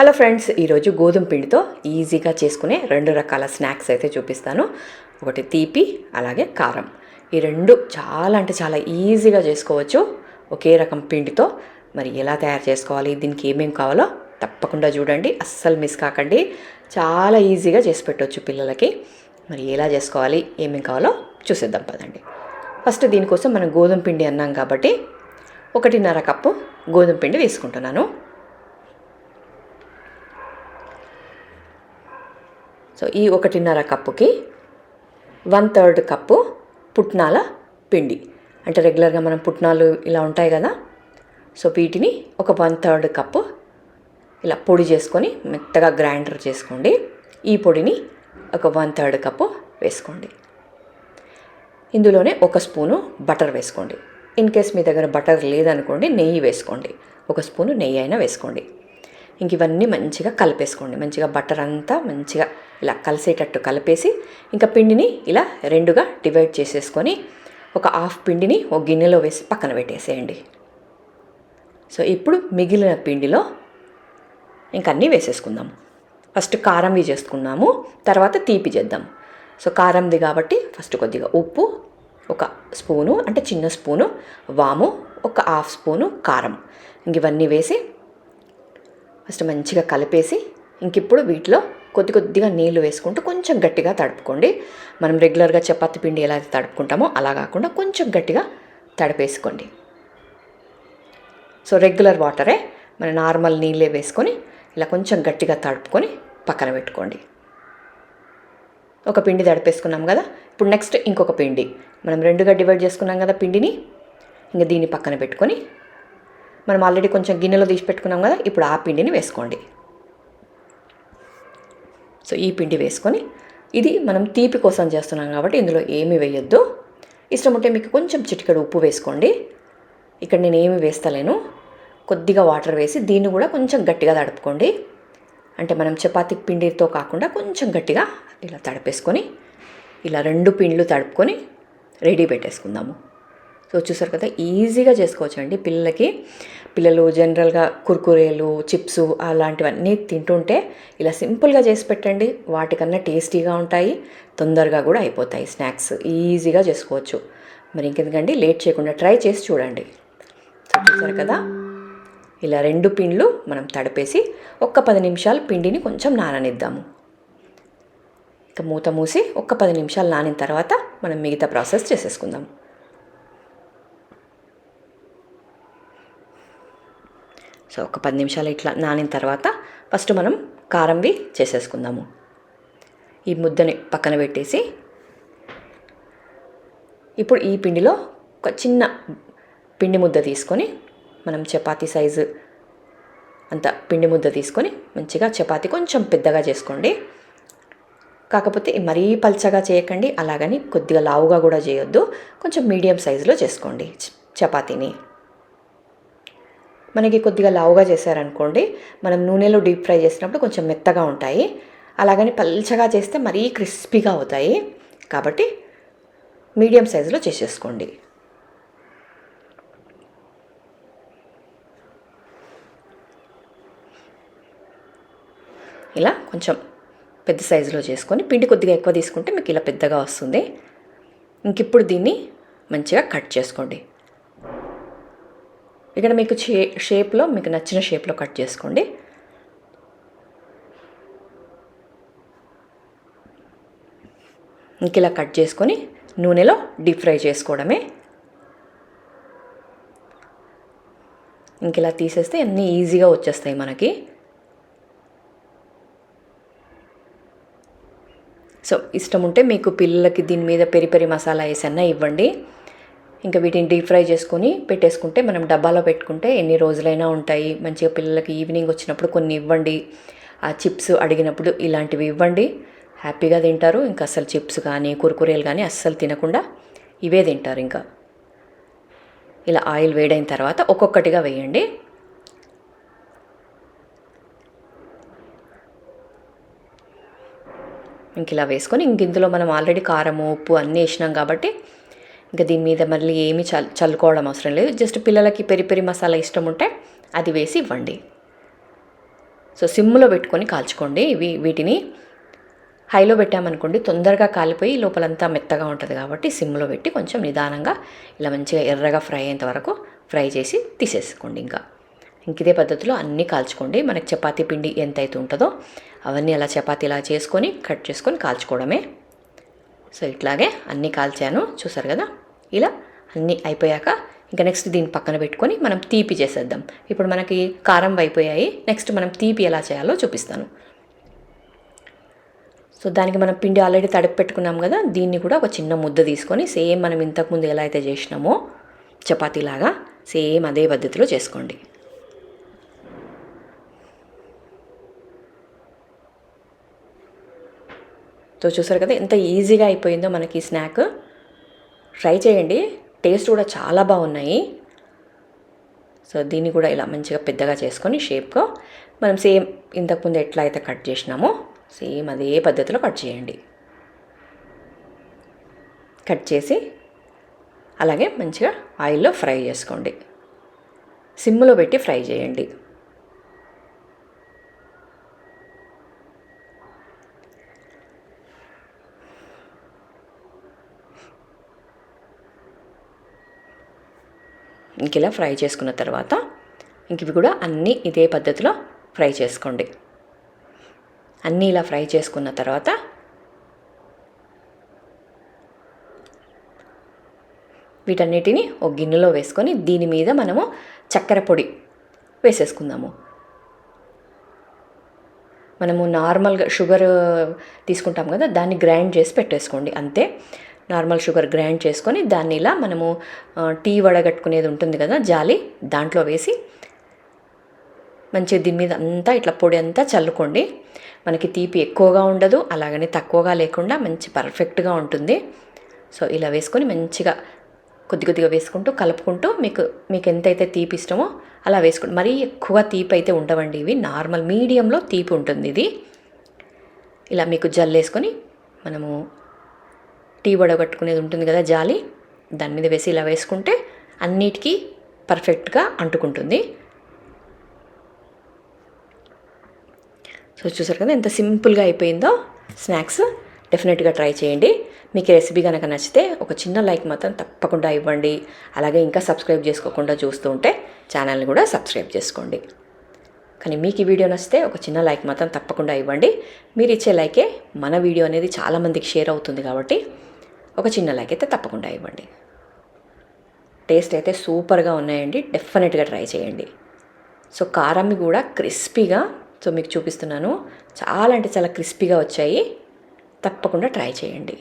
Hello friends ఈరోజు గోధుమ పిండితో ఈజీగా చేసుకునే రెండు రకాల స్నాక్స్ అయితే చూపిస్తాను. ఒకటి తీపి అలాగే కారం. ఈ రెండు చాలా అంటే చాలా ఈజీగా చేసుకోవచ్చు. ఒకే రకం పిండితో మరి ఎలా తయారు చేసుకోవాలి దీనికి ఏమేమి కావాలో తప్పకుండా చూడండి. అస్సలు మిస్ కాకండి. చాలా ఈజీగా చేసి పెట్టవచ్చు పిల్లలకి. మరి ఎలా చేసుకోవాలి ఏమేమి కావాలో చూసేద్దాం పదండి. ఫస్ట్ దీనికోసం మనం గోధుమ పిండి అన్నాం కాబట్టి ఒకటిన్నర కప్పు గోధుమ పిండి వేసుకుంటున్నాను సో ఈ ఒకటిన్నర కప్పుకి వన్ థర్డ్ కప్పు పుట్నాల పిండి. అంటే రెగ్యులర్గా మనం పుట్నాలు ఇలా ఉంటాయి కదా సో వీటిని ఒక వన్ థర్డ్ కప్పు ఇలా పొడి చేసుకొని మెత్తగా గ్రైండర్ చేసుకోండి. ఈ పొడిని ఒక వన్ థర్డ్ కప్పు వేసుకోండి. ఇందులోనే ఒక స్పూను బటర్ వేసుకోండి. ఇన్ కేస్ మీ దగ్గర బటర్ లేదనుకోండి నెయ్యి వేసుకోండి. ఒక స్పూను నెయ్యి అయినా వేసుకోండి. ఇంక ఇవన్నీ మంచిగా కలిపేసుకోండి. మంచిగా బటర్ అంతా మంచిగా ఇలా కలిసేటట్టు కలిపేసి ఇంకా పిండిని ఇలా రెండుగా డివైడ్ చేసేసుకొని ఒక హాఫ్ పిండిని ఒక గిన్నెలో వేసి పక్కన పెట్టేసేయండి. సో ఇప్పుడు మిగిలిన పిండిలో ఇంక అన్నీ వేసేసుకుందాం. ఫస్ట్ కారంవి చేసుకున్నాము తర్వాత తీపి చేద్దాం. సో కారంది కాబట్టి ఫస్ట్ కొద్దిగా ఉప్పు ఒక స్పూను అంటే చిన్న స్పూను వాము ఒక హాఫ్ స్పూను కారం. ఇంక ఇవన్నీ వేసి ఫస్ట్ మంచిగా కలిపేసి ఇంక ఇప్పుడు వీటిలో కొద్ది కొద్దిగా నీళ్ళు వేసుకుంటూ కొంచెం గట్టిగా తడుపుకోండి. మనం రెగ్యులర్గా చపాతి పిండి ఎలా అయితే తడుపుకుంటామో అలా కాకుండా కొంచెం గట్టిగా తడిపేసుకోండి. సో రెగ్యులర్ వాటరే మన నార్మల్ నీళ్ళే వేసుకొని ఇలా కొంచెం గట్టిగా తడుపుకొని పక్కన పెట్టుకోండి. ఒక పిండి తడిపేసుకున్నాం కదా ఇప్పుడు నెక్స్ట్ ఇంకొక పిండి. మనం రెండుగా డివైడ్ చేసుకున్నాం కదా పిండిని ఇంకా దీన్ని పక్కన పెట్టుకొని మనం ఆల్రెడీ కొంచెం గిన్నెలో తీసి పెట్టుకున్నాం కదా ఇప్పుడు ఆ పిండిని వేసుకోండి. సో ఈ పిండి వేసుకొని ఇది మనం తీపి కోసం చేస్తున్నాం కాబట్టి ఇందులో ఏమి వేయొద్దు. ఇష్టం ఉంటే మీకు కొంచెం చిటికెడు ఉప్పు వేసుకోండి. ఇక్కడ నేను ఏమి వేస్తలేను. కొద్దిగా వాటర్ వేసి దీన్ని కూడా కొంచెం గట్టిగా తడుపుకోండి. అంటే మనం చపాతీ పిండితో కాకుండా కొంచెం గట్టిగా ఇలా తడిపేసుకొని ఇలా రెండు పిండ్లు తడుపుకొని రెడీ పెట్టేసుకుందాము. సో చూసారు కదా ఈజీగా చేసుకోవచ్చు అండి పిల్లలకి పిల్లలు జనరల్గా కుర్కురేలు చిప్స్ అలాంటివన్నీ తింటుంటే ఇలా సింపుల్గా చేసి పెట్టండి. వాటికన్నా టేస్టీగా ఉంటాయి తొందరగా కూడా అయిపోతాయి స్నాక్స్. ఈజీగా చేసుకోవచ్చు. మరి ఇంకెందుకండి లేట్ చేయకుండా ట్రై చేసి చూడండి. చూసారు కదా ఇలా రెండు పిండ్లు మనం తడిపేసి ఒక్క పది నిమిషాలు పిండిని కొంచెం నాననిద్దాము. ఇక మూత మూసి ఒక్క పది నిమిషాలు నానిన తర్వాత మనం మిగతా ప్రాసెస్ చేసేసుకుందాం. సో ఒక పది నిమిషాలు ఇట్లా నానిన తర్వాత ఫస్ట్ మనం కారంవి చేసేసుకుందాము. ఈ ముద్దని పక్కన పెట్టేసి ఇప్పుడు ఈ పిండిలో ఒక చిన్న పిండి ముద్ద తీసుకొని మనం చపాతీ సైజు అంత పిండి ముద్ద తీసుకొని మంచిగా చపాతి కొంచెం పెద్దగా చేసుకోండి. కాకపోతే మరీ పల్చగా చేయకండి అలాగని కొద్దిగా లావుగా కూడా చేయొద్దు. కొంచెం మీడియం సైజులో చేసుకోండి చపాతీని. మనకి కొద్దిగా లావుగా చేశారనుకోండి మనం నూనెలో డీప్ ఫ్రై చేసినప్పుడు కొంచెం మెత్తగా ఉంటాయి. అలాగని పల్చగా చేస్తే మరీ క్రిస్పీగా అవుతాయి. కాబట్టి మీడియం సైజులో చేసేసుకోండి. ఇలా కొంచెం పెద్ద సైజులో చేసుకొని పిండి కొద్దిగా ఎక్కువ తీసుకుంటే మీకు ఇలా పెద్దగా వస్తుంది. ఇంకిప్పుడు దీన్ని మంచిగా కట్ చేసుకోండి. ఇక్కడ మీకు షే షేప్లో మీకు నచ్చిన షేప్లో కట్ చేసుకోండి. ఇంక ఇలా కట్ చేసుకొని నూనెలో డీప్ ఫ్రై చేసుకోవడమే. ఇంక ఇలా తీసేస్తే అన్నీ ఈజీగా వచ్చేస్తాయి మనకి. సో ఇష్టం ఉంటే మీకు పిల్లలకి దీని మీద పెరి పెరి మసాలా వేసన్నా ఇవ్వండి. ఇంకా వీటిని డీప్ ఫ్రై చేసుకొని పెట్టేసుకుంటే మనం డబ్బాలో పెట్టుకుంటే ఎన్ని రోజులైనా ఉంటాయి. మంచిగా పిల్లలకి ఈవినింగ్ వచ్చినప్పుడు కొన్ని ఇవ్వండి. ఆ చిప్స్ అడిగినప్పుడు ఇలాంటివి ఇవ్వండి. హ్యాపీగా తింటారు. ఇంకా అస్సలు చిప్స్ కానీ కుర్కురేలు కానీ అస్సలు తినకుండా ఇవే తింటారు ఇంకా. ఇలా ఆయిల్ వేడైన తర్వాత ఒక్కొక్కటిగా వేయండి. ఇంక ఇలా వేసుకొని ఇంక ఇందులో మనం ఆల్రెడీ కారము ఉప్పు అన్నీ వేసినాం కాబట్టి ఇంకా దీని మీద మళ్ళీ ఏమీ చల్ చల్లుకోవడం అవసరం లేదు. జస్ట్ పిల్లలకి పెరి పెరి మసాలా ఇష్టం ఉంటే అది వేసి ఇవ్వండి. సో సిమ్లో పెట్టుకొని కాల్చుకోండి ఇవి వీటిని. హైలో పెట్టామనుకోండి తొందరగా కాలిపోయి లోపలంతా మెత్తగా ఉంటుంది కాబట్టి సిమ్లో పెట్టి కొంచెం నిదానంగా ఇలా మంచిగా ఎర్రగా ఫ్రై అయ్యేంత వరకు ఫ్రై చేసి తీసేసుకోండి ఇంకా. ఇంక ఇదే పద్ధతిలో అన్నీ కాల్చుకోండి. మనకి చపాతీ పిండి ఎంత అయితే ఉంటుందో అవన్నీ అలా చపాతీ ఇలా చేసుకొని కట్ చేసుకొని కాల్చుకోవడమే. సో ఇట్లాగే అన్నీ కాల్చాను. చూసారు కదా? ఇలా అన్నీ అయిపోయాక ఇంకా నెక్స్ట్ దీన్ని పక్కన పెట్టుకొని మనం తీపి చేసేద్దాం. ఇప్పుడు మనకి కారం అయిపోయాయి. నెక్స్ట్ మనం తీపి ఎలా చేయాలో చూపిస్తాను. సో దానికి మనం పిండి ఆల్రెడీ తడిపి పెట్టుకున్నాం కదా? దీన్ని కూడా ఒక చిన్న ముద్ద తీసుకొని సేమ్ మనం ఇంతకుముందు ఎలా అయితే చేసినామో చపాతీలాగా సేమ్ అదే పద్ధతిలో చేసుకోండి. సో చూసారు కదా ఎంత ఈజీగా అయిపోయిందో మనకి ఈ స్నాక్ ట్రై చేయండి. టేస్ట్ కూడా చాలా బాగున్నాయి. సో దీన్ని కూడా ఇలా మంచిగా పెద్దగా చేసుకొని షేప్గా మనం సేమ్ ఇంతకుముందు ఎట్లా అయితే కట్ చేసినామో సేమ్ అదే పద్ధతిలో కట్ చేయండి. కట్ చేసి అలాగే మంచిగా ఆయిల్లో ఫ్రై చేసుకోండి. సిమ్లో పెట్టి ఫ్రై చేయండి. ఇంక ఇలా ఫ్రై చేసుకున్న తర్వాత ఇంక ఇవి కూడా అన్నీ ఇదే పద్ధతిలో ఫ్రై చేసుకోండి. అన్నీ ఇలా ఫ్రై చేసుకున్న తర్వాత వీటన్నిటిని ఒక గిన్నెలో వేసుకొని దీని మీద మనము చక్కెర పొడి వేసేసుకుందాము. మనము నార్మల్గా షుగర్ తీసుకుంటాం కదా దాన్ని గ్రైండ్ చేసి పెట్టేసుకోండి. అంతే. నార్మల్ షుగర్ గ్రైండ్ చేసుకొని దాన్ని ఇలా మనము టీ వడగట్టుకునేది ఉంటుంది కదా జాలి దాంట్లో వేసి మంచిగా దీని మీద అంతా ఇట్లా పొడి అంతా చల్లుకోండి. మనకి తీపి ఎక్కువగా ఉండదు అలాగని తక్కువగా లేకుండా మంచి పర్ఫెక్ట్గా ఉంటుంది. సో ఇలా వేసుకొని మంచిగా కొద్ది కొద్దిగా వేసుకుంటూ కలుపుకుంటూ మీకు మీకు ఎంతైతే తీపి ఇష్టమో అలా వేసుకోండి. మరీ ఎక్కువ తీపి అయితే ఉండవండి ఇవి నార్మల్ మీడియంలో తీపి ఉంటుంది ఇది. ఇలా మీకు జల్లేసుకొని మనము టీ వడగట్టుకునేది ఉంటుంది కదా జాలి దాని మీద వేసి ఇలా వేసుకుంటే అన్నిటికీ పర్ఫెక్ట్గా అంటుకుంటుంది. సో చూసారు కదా ఎంత సింపుల్గా అయిపోయిందో స్నాక్స్ డెఫినెట్గా ట్రై చేయండి. మీకు రెసిపీ కనుక నచ్చితే ఒక చిన్న లైక్ మాత్రం తప్పకుండా ఇవ్వండి. అలాగే ఇంకా సబ్స్క్రైబ్ చేసుకోకుండా చూస్తూ ఉంటే ఛానల్ని కూడా సబ్స్క్రైబ్ చేసుకోండి. కానీ మీకు ఈ వీడియో నచ్చితే ఒక చిన్న లైక్ మాత్రం తప్పకుండా ఇవ్వండి. మీరు ఇచ్చే లైకే మన వీడియో అనేది చాలామందికి షేర్ అవుతుంది కాబట్టి ఒక చిన్న లైక్ అయితే తప్పకుండా ఇవ్వండి. టేస్ట్ అయితే సూపర్గా ఉన్నాయండి. డెఫినెట్గా ట్రై చేయండి. సో కారమ్మి కూడా క్రిస్పీగా సో మీకు చూపిస్తున్నాను. చాలా అంటే చాలా క్రిస్పీగా వచ్చాయి. తప్పకుండా ట్రై చేయండి.